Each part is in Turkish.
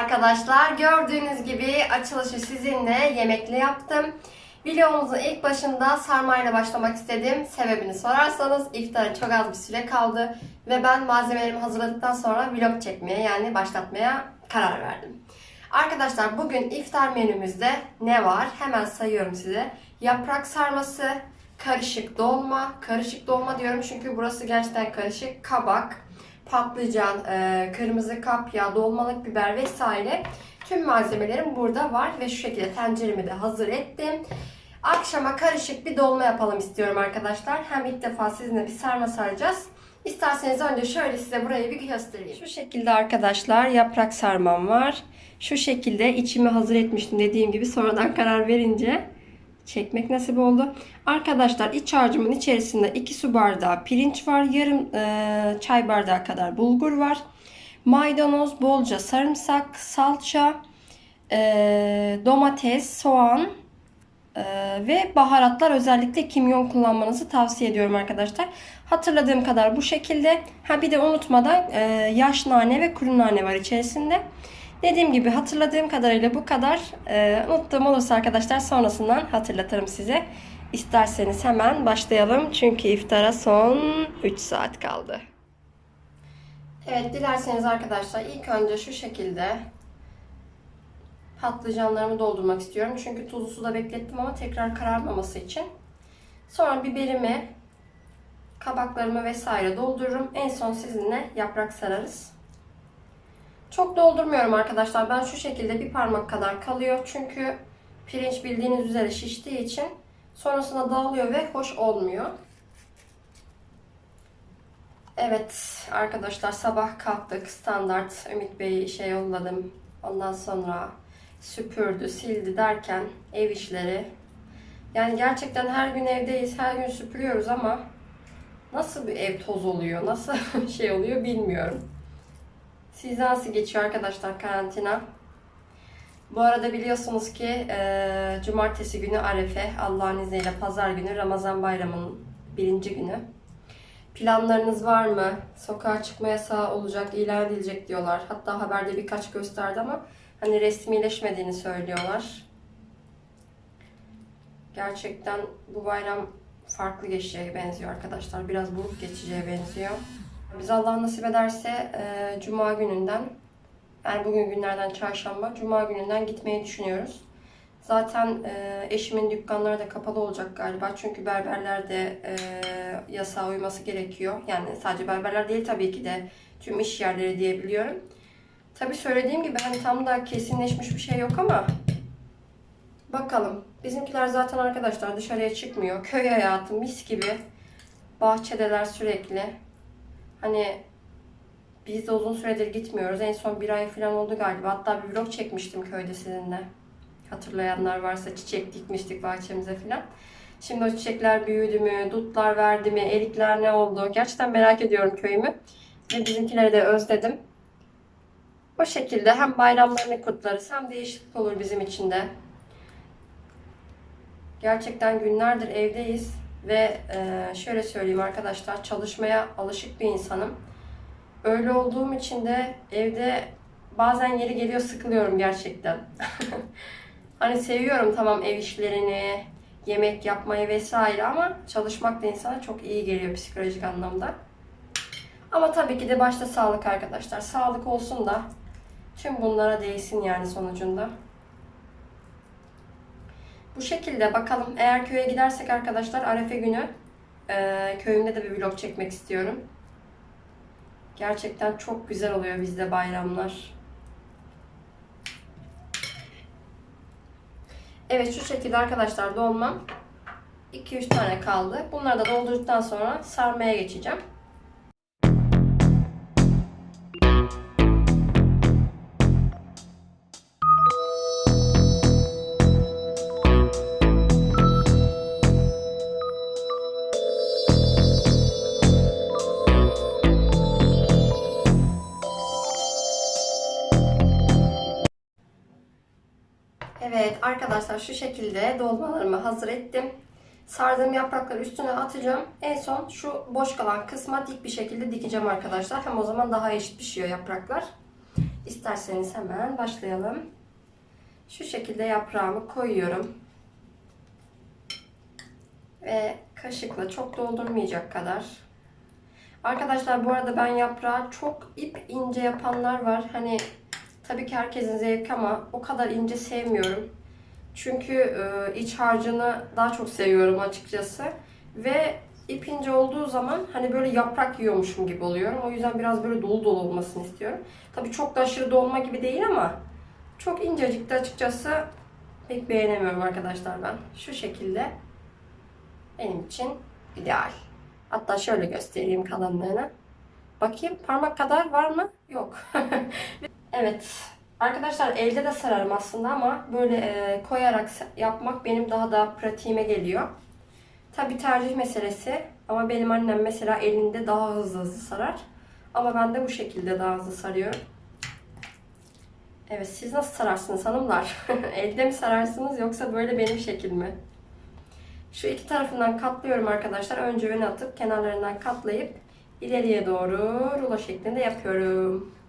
arkadaşlar. Gördüğünüz gibi açılışı sizinle yemekle yaptım. Videomuzun ilk başında sarmayla başlamak istedim. Sebebini sorarsanız iftara çok az bir süre kaldı. Ve ben malzemelerimi hazırladıktan sonra vlog çekmeye yani başlatmaya karar verdim. Arkadaşlar bugün iftar menümüzde ne var? Hemen sayıyorum size. Yaprak sarması, karışık dolma. Karışık dolma diyorum çünkü burası gerçekten karışık. Kabak, patlıcan, e, kırmızı kapya, dolmalık biber vesaire. Tüm malzemelerim burada var ve şu şekilde tenceremi de hazır ettim. Akşama karışık bir dolma yapalım istiyorum arkadaşlar. Hem ilk defa sizinle bir sarma saracağız. İsterseniz önce şöyle size burayı bir göstereyim. Şu şekilde arkadaşlar yaprak sarmam var. Şu şekilde içimi hazır etmiştim dediğim gibi sonradan karar verince çekmek nasip oldu. Arkadaşlar iç harcımın içerisinde 2 su bardağı pirinç var. Yarım e, çay bardağı kadar bulgur var. Maydanoz, bolca sarımsak, salça, e, domates, soğan e, ve baharatlar özellikle kimyon kullanmanızı tavsiye ediyorum arkadaşlar. Hatırladığım kadar bu şekilde. Ha bir de unutmadan e, yaş nane ve kuru nane var içerisinde. Dediğim gibi hatırladığım kadarıyla bu kadar. Ee, unuttuğum olursa arkadaşlar sonrasından hatırlatırım size. İsterseniz hemen başlayalım. Çünkü iftara son 3 saat kaldı. Evet dilerseniz arkadaşlar ilk önce şu şekilde patlıcanlarımı doldurmak istiyorum. Çünkü tuzlu suda beklettim ama tekrar kararmaması için. Sonra biberimi, kabaklarımı vesaire doldururum. En son sizinle yaprak sararız. Çok doldurmuyorum arkadaşlar. Ben şu şekilde bir parmak kadar kalıyor. Çünkü pirinç bildiğiniz üzere şiştiği için sonrasında dağılıyor ve hoş olmuyor. Evet arkadaşlar sabah kalktık. Standart Ümit Bey'i işe yolladım. Ondan sonra süpürdü, sildi derken ev işleri. Yani gerçekten her gün evdeyiz, her gün süpürüyoruz ama nasıl bir ev toz oluyor, nasıl şey oluyor bilmiyorum. Sizde nasıl geçiyor arkadaşlar karantina? Bu arada biliyorsunuz ki e, cumartesi günü Arefe, Allah'ın izniyle pazar günü Ramazan bayramının birinci günü. Planlarınız var mı? Sokağa çıkma yasağı olacak, ilan edilecek diyorlar. Hatta haberde birkaç gösterdi ama hani resmileşmediğini söylüyorlar. Gerçekten bu bayram farklı geçeceğe benziyor arkadaşlar. Biraz buruk geçeceğe benziyor. Biz Allah nasip ederse e, Cuma gününden yani bugün günlerden çarşamba Cuma gününden gitmeyi düşünüyoruz. Zaten e, eşimin dükkanları da kapalı olacak galiba. Çünkü berberler de e, yasağa uyması gerekiyor. Yani sadece berberler değil tabii ki de tüm iş yerleri diyebiliyorum. Tabii söylediğim gibi hani tam da kesinleşmiş bir şey yok ama bakalım. Bizimkiler zaten arkadaşlar dışarıya çıkmıyor. Köy hayatı mis gibi. Bahçedeler sürekli. Hani biz de uzun süredir gitmiyoruz. En son bir ay falan oldu galiba. Hatta bir vlog çekmiştim köyde sizinle. Hatırlayanlar varsa çiçek dikmiştik bahçemize falan. Şimdi o çiçekler büyüdü mü, dutlar verdi mi, erikler ne oldu? Gerçekten merak ediyorum köyümü. Ve bizimkileri de özledim. O şekilde hem bayramlarını kutlarız hem değişiklik olur bizim için de. Gerçekten günlerdir evdeyiz ve e, şöyle söyleyeyim arkadaşlar çalışmaya alışık bir insanım. Öyle olduğum için de evde bazen yeri geliyor sıkılıyorum gerçekten. hani seviyorum tamam ev işlerini, yemek yapmayı vesaire ama çalışmak da insana çok iyi geliyor psikolojik anlamda. Ama tabii ki de başta sağlık arkadaşlar. Sağlık olsun da tüm bunlara değsin yani sonucunda. Bu şekilde bakalım. Eğer köye gidersek arkadaşlar Arefe günü e, köyümde de bir vlog çekmek istiyorum. Gerçekten çok güzel oluyor bizde bayramlar. Evet şu şekilde arkadaşlar dolmam 2-3 tane kaldı. Bunları da doldurduktan sonra sarmaya geçeceğim. Arkadaşlar şu şekilde dolmalarımı hazır ettim. Sardığım yaprakları üstüne atacağım. En son şu boş kalan kısma dik bir şekilde dikeceğim arkadaşlar. Hem o zaman daha eşit pişiyor yapraklar. İsterseniz hemen başlayalım. Şu şekilde yaprağımı koyuyorum. Ve kaşıkla çok doldurmayacak kadar. Arkadaşlar bu arada ben yaprağı çok ip ince yapanlar var. Hani tabii ki herkesin zevki ama o kadar ince sevmiyorum. Çünkü e, iç harcını daha çok seviyorum açıkçası. Ve ip ince olduğu zaman hani böyle yaprak yiyormuşum gibi oluyorum. O yüzden biraz böyle dolu dolu olmasını istiyorum. Tabii çok da aşırı dolma gibi değil ama çok incecik de açıkçası pek beğenemiyorum arkadaşlar ben. Şu şekilde benim için ideal. Hatta şöyle göstereyim kalınlığını. Bakayım parmak kadar var mı? Yok. evet. Arkadaşlar elde de sararım aslında ama böyle e, koyarak yapmak benim daha da pratiğime geliyor. Tabi tercih meselesi ama benim annem mesela elinde daha hızlı hızlı sarar. Ama ben de bu şekilde daha hızlı sarıyorum. Evet siz nasıl sararsınız hanımlar? Elde mi sararsınız yoksa böyle benim şekil mi? Şu iki tarafından katlıyorum arkadaşlar. Önce öne atıp kenarlarından katlayıp ileriye doğru rulo şeklinde yapıyorum.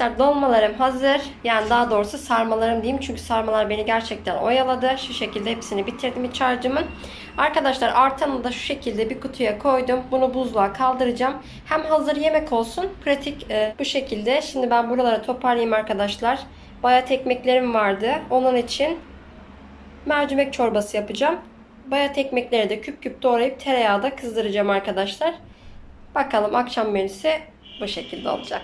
Arkadaşlar dolmalarım hazır. Yani daha doğrusu sarmalarım diyeyim. Çünkü sarmalar beni gerçekten oyaladı. Şu şekilde hepsini bitirdim iç harcımın. Arkadaşlar artanı da şu şekilde bir kutuya koydum. Bunu buzluğa kaldıracağım. Hem hazır yemek olsun. Pratik e, bu şekilde. Şimdi ben buraları toparlayayım arkadaşlar. Bayat ekmeklerim vardı. Onun için mercimek çorbası yapacağım. Bayat ekmekleri de küp küp doğrayıp tereyağda kızdıracağım arkadaşlar. Bakalım akşam menüsü bu şekilde olacak.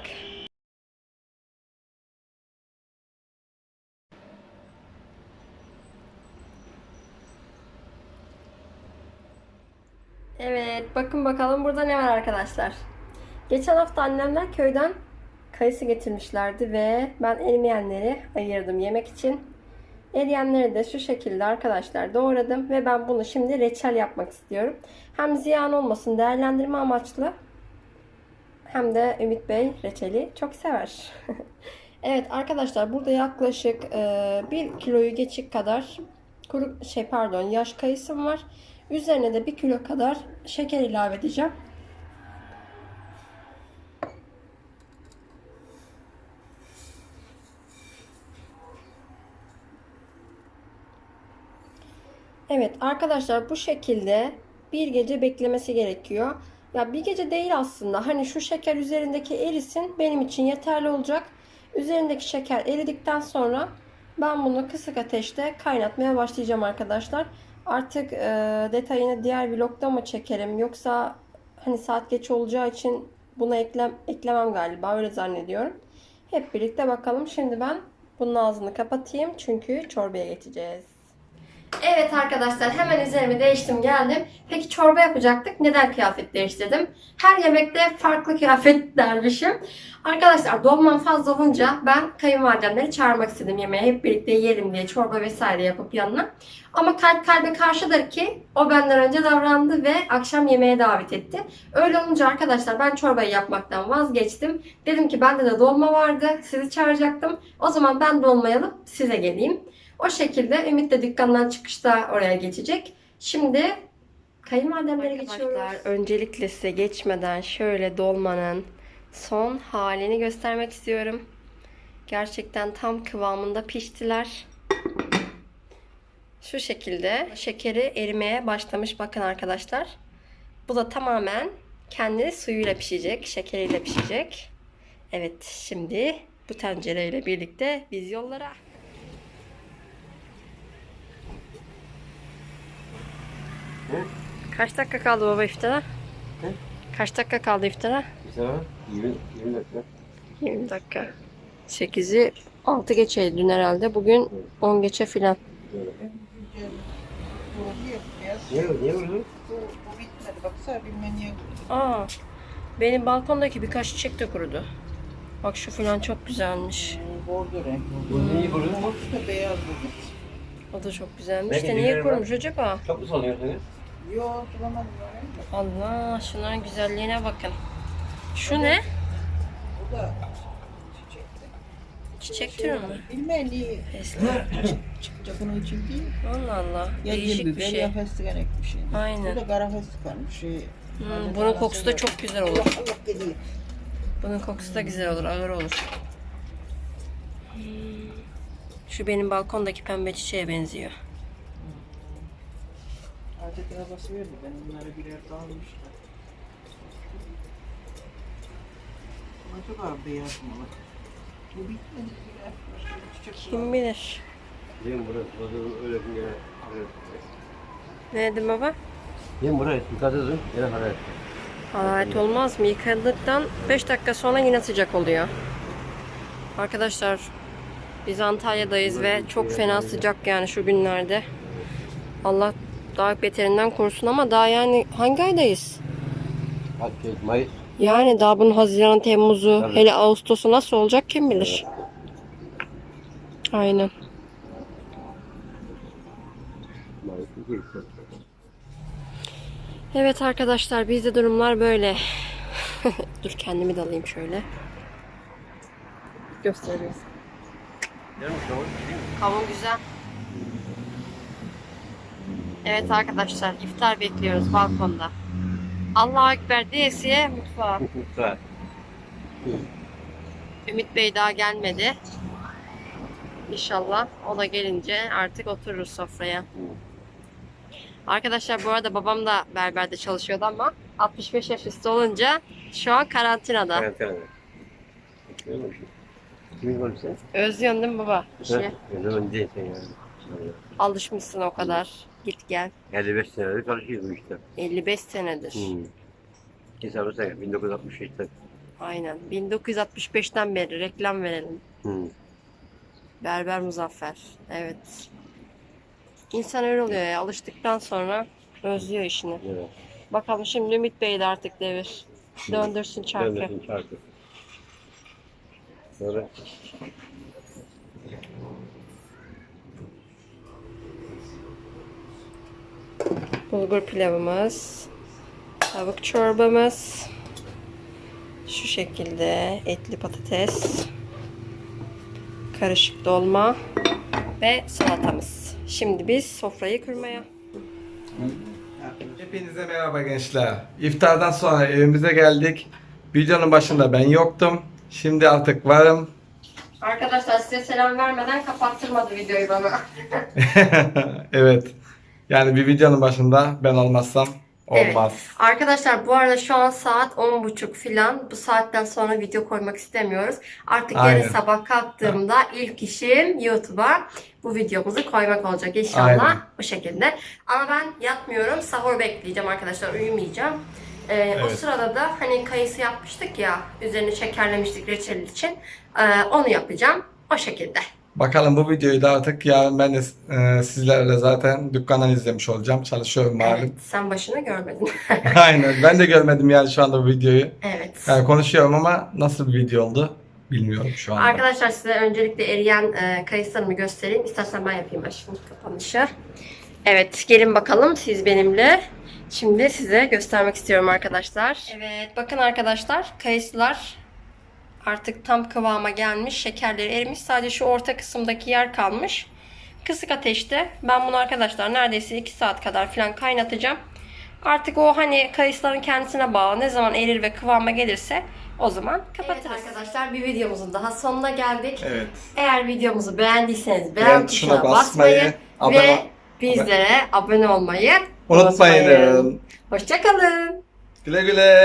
Evet, bakın bakalım burada ne var arkadaşlar. Geçen hafta annemler köyden kayısı getirmişlerdi ve ben erimeyenleri ayırdım yemek için. Eriyenleri de şu şekilde arkadaşlar doğradım ve ben bunu şimdi reçel yapmak istiyorum. Hem ziyan olmasın değerlendirme amaçlı hem de Ümit Bey reçeli çok sever. Evet arkadaşlar burada yaklaşık e, 1 kiloyu geçik kadar kuru şey pardon yaş kayısım var. Üzerine de 1 kilo kadar şeker ilave edeceğim. Evet arkadaşlar bu şekilde bir gece beklemesi gerekiyor. Ya bir gece değil aslında. Hani şu şeker üzerindeki erisin benim için yeterli olacak. Üzerindeki şeker eridikten sonra ben bunu kısık ateşte kaynatmaya başlayacağım arkadaşlar. Artık e, detayını diğer vlogda mı çekerim yoksa hani saat geç olacağı için buna eklem eklemem galiba öyle zannediyorum. Hep birlikte bakalım. Şimdi ben bunun ağzını kapatayım çünkü çorbaya geçeceğiz. Evet arkadaşlar hemen üzerimi değiştim geldim. Peki çorba yapacaktık. Neden kıyafet değiştirdim? Her yemekte farklı kıyafet dermişim. Arkadaşlar dolmam fazla olunca ben kayınvalidemleri çağırmak istedim yemeğe. Hep birlikte yiyelim diye çorba vesaire yapıp yanına. Ama kalp kalbe karşıdır ki o benden önce davrandı ve akşam yemeğe davet etti. Öyle olunca arkadaşlar ben çorbayı yapmaktan vazgeçtim. Dedim ki bende de dolma vardı. Sizi çağıracaktım. O zaman ben dolmayı alıp size geleyim. O şekilde Ümit de dükkandan çıkışta oraya geçecek. Şimdi kayınvalidemlere geçiyoruz. Öncelikle size geçmeden şöyle dolmanın son halini göstermek istiyorum. Gerçekten tam kıvamında piştiler. Şu şekilde şekeri erimeye başlamış bakın arkadaşlar. Bu da tamamen kendi suyuyla pişecek, şekeriyle pişecek. Evet şimdi bu tencereyle birlikte biz yollara. Kaç dakika kaldı baba iftara? He? Kaç dakika kaldı iftara? Güzel. 20, 20 dakika. 20 dakika. 8'i 6 geçeydi dün herhalde. Bugün 10 geçe filan. Böyle. Niye? Niye, vurdun? Bu, bitmedi. Baksana bilmem niye. Aa, benim balkondaki birkaç çiçek de kurudu. Bak şu filan çok güzelmiş. Bordo renk. Bu niye vurdun? Bu da beyaz bu. O da çok güzelmiş de niye kurumuş acaba? Çok mu sanıyorsunuz? Yok bulamadım. Allah şunların güzelliğine bakın. Şu ne? Bu da çiçekti. Çiçek türü mü? Bilmem niye. Çıkacak bunun için değil. Allah Allah. Ya Değişik gül bir şey. ya fesleğen ekmiş. Aynen. Bu da kara fesleğenmiş. Şey, Hmm, bunun kokusu da çok güzel olur. Allah Allah geliyor. Bunun kokusu da güzel olur, ağır olur. Şu benim balkondaki pembe çiçeğe benziyor. Adet arabası verdi. Ben onlara birer dalmışlar. Acaba beyaz mı? var? Bu bitmedi. Başka bir çiçek Kim bilir? Değil mi burası? Burası öyle bir yere. Ne dedim baba? Değil mi burası? Yıkadırdın. Yine hararet. Hararet olmaz mı? Yıkadıktan 5 dakika sonra yine sıcak oluyor. Arkadaşlar biz Antalya'dayız ve çok fena sıcak yani şu günlerde. Allah daha beterinden korusun ama daha yani hangi aydayız? Şey, Mayıs. Yani daha bunun Haziran, Temmuz'u, Tabii. hele Ağustos'u nasıl olacak kim bilir. Aynen. Evet arkadaşlar bizde durumlar böyle. Dur kendimi de alayım şöyle. Tamam. Kavun güzel. Evet arkadaşlar iftar bekliyoruz balkonda. Allahu Ekber diyesiye mutfağa. Mutfağa. Ümit Bey daha gelmedi. İnşallah o da gelince artık otururuz sofraya. Arkadaşlar bu arada babam da berberde çalışıyordu ama 65 yaş üstü olunca şu an karantinada. Karantinada. Özlüyorsun değil mi baba yani. Alışmışsın o kadar. Git gel. 55 senedir çalışıyoruz bu işte. 55 senedir. Hmm. Hesabı say. 1968'te. Aynen. 1965'ten beri reklam verelim. Hmm. Berber Muzaffer. Evet. İnsan öyle oluyor ya. Alıştıktan sonra özlüyor işini. Evet. Bakalım şimdi Ümit Bey de artık devir. Döndürsün çarkı. Döndürsün çarkı. Sonra Bulgur pilavımız. Tavuk çorbamız. Şu şekilde etli patates. karışık dolma ve salatamız. Şimdi biz sofrayı kurmaya. Hepinize merhaba gençler. İftardan sonra evimize geldik. Videonun başında ben yoktum. Şimdi artık varım. Arkadaşlar size selam vermeden kapattırmadı videoyu bana. evet. Yani bir videonun başında ben olmazsam olmaz. Arkadaşlar bu arada şu an saat 10.30 filan. Bu saatten sonra video koymak istemiyoruz. Artık Aynen. yarın sabah kalktığımda ilk işim YouTube'a bu videomuzu koymak olacak inşallah. Aynen. Bu şekilde. Ama ben yatmıyorum. Sahur bekleyeceğim arkadaşlar. Uyumayacağım. Ee, O Evet. sırada da hani kayısı yapmıştık ya. Üzerini şekerlemiştik reçel için. Ee, onu yapacağım. O şekilde. Bakalım bu videoyu da artık yarın ben de e, sizlerle zaten dükkandan izlemiş olacağım. Çalışıyorum Evet, malum. sen başını görmedin. Aynen. Ben de görmedim yani şu anda bu videoyu. evet. Yani konuşuyorum ama nasıl bir video oldu bilmiyorum şu anda. Arkadaşlar size öncelikle eriyen e, kayısılarımı göstereyim. İstersen ben yapayım aşkım kapanışı. Evet gelin bakalım siz benimle. Şimdi size göstermek istiyorum arkadaşlar. Evet bakın arkadaşlar kayısılar artık tam kıvama gelmiş. Şekerleri erimiş. Sadece şu orta kısımdaki yer kalmış. Kısık ateşte ben bunu arkadaşlar neredeyse 2 saat kadar falan kaynatacağım. Artık o hani kayısıların kendisine bağlı. Ne zaman erir ve kıvama gelirse o zaman kapatırız. Evet arkadaşlar bir videomuzun daha sonuna geldik. Evet. Eğer videomuzu beğendiyseniz beğen tuşuna basmayı, basmayı, ve abone- bizlere abone olmayı Unutmayın. Hoşçakalın. Güle güle.